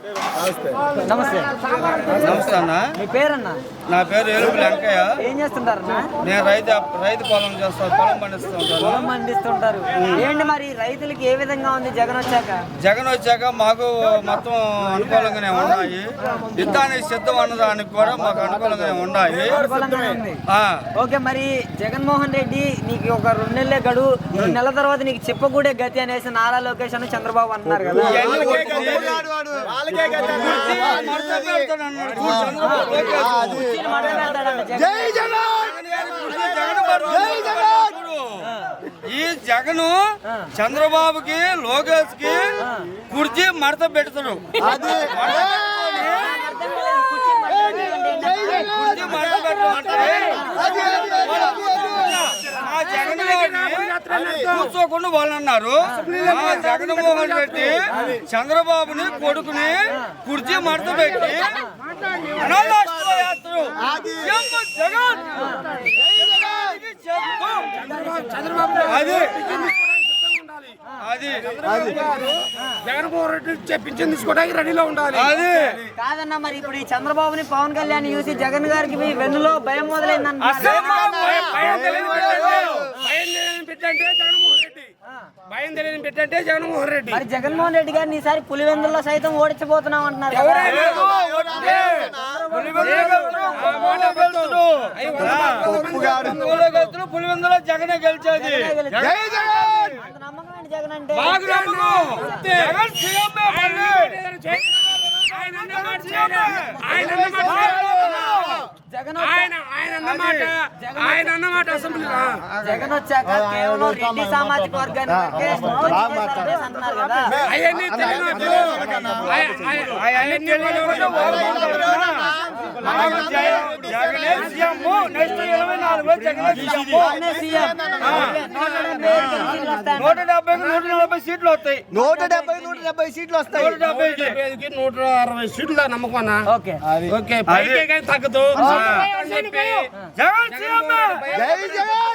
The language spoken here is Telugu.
నమస్తే. నమస్తే. అన్న. మీ పేరన్నా? నా పేరు ఏలుపు వెంకయ్య. ఏం చేస్తుంటారన్నా? నేను రైతు రైతు పొలం చేస్తాను పొలం పండిస్తుంటాను. పొలం పండిస్తుంటారు. ఏంటి మరి రైతులకి ఏ విధంగా ఉంది జగన్ వచ్చాక? జగన్ వచ్చాక మాకు మొత్తం అనుకూలంగానే ఉన్నాయి. యుద్ధానికి సిద్ధం అన్నదానికి కూడా మాకు అనుకూలంగానే ఉన్నాయి. అనుకూలంగానే ఉంది. ఆ, ఓకే మరి జగన్మోహన్ రెడ్డి నీకు ఒక రెండు నెలలే గడువు. రెండు నెలల తర్వాత నీకు చెప్పకూడే గతి అనేసి నారా లోకేష్ అని చంద్రబాబు అంటున్నారు కదా. పెడతాడంట జగన్. జగన్ పడుతున్నాడు. ఈ జగను చంద్రబాబుకి లోకేష్కి కుర్చీ మడత పెడతాడు అర్థం కాలేదు. కుర్చీని మడత పెట్టడం అంటే ఏంటంటే కుర్చీ మడత పెట్టమంటారే? ఆ జగన్ గారిని కూర్చోకుండా వాళ్ళు అన్నారు జగన్మోహన్ రెడ్డి చంద్రబాబుని కొడుకుని కుర్చీ మడత పెట్టి. అది. అది. జగన్మోహన్ రెడ్డి చెప్పించింది తీసుకోవడానికి రెడీలో ఉండాలి. అది. కాదన్నా మరి ఇప్పుడు ఈ చంద్రబాబుని పవన్ కళ్యాణ్ చూసి జగన్ గారికి మీ వెన్నులో భయం మొదలైందన్న భయం తెలియని పెట్టంటే భయం తెలియని పెట్టంటే జగన్మోహన్ రెడ్డి. భయం తెలియని పెట్టంటే జగన్మోహన్ రెడ్డి. మరి జగన్మోహన్ రెడ్డి గారిని ఈసారి పులివెందుల్లో సైతం ఓడించబోతున్నాం అంటున్నారు. పులివెందులు జగనే గెలిచేది జగన్ అంటే. జగన్ సీఎం. ఆయన. ఆయన అన్నమాట చేయలే. జగన్ ఆయన ఆయన అన్నమాట ఆయన అన్నమాట అసెంబ్లీలో జగన్ వచ్చాక కేవలం రెడ్డి సామాజిక వర్గాన్ని అంటున్నారు కదా అవన్నీ నూట డెబ్బై. నూట నలభై సీట్లు వస్తాయి. నూట డెబ్బై నూట డెబ్బై సీట్లు వస్తాయి నూట డెబ్బై నూట అరవై సీట్ల నమ్మకం ఓకే ఓకే తగ్గదు జై జగన్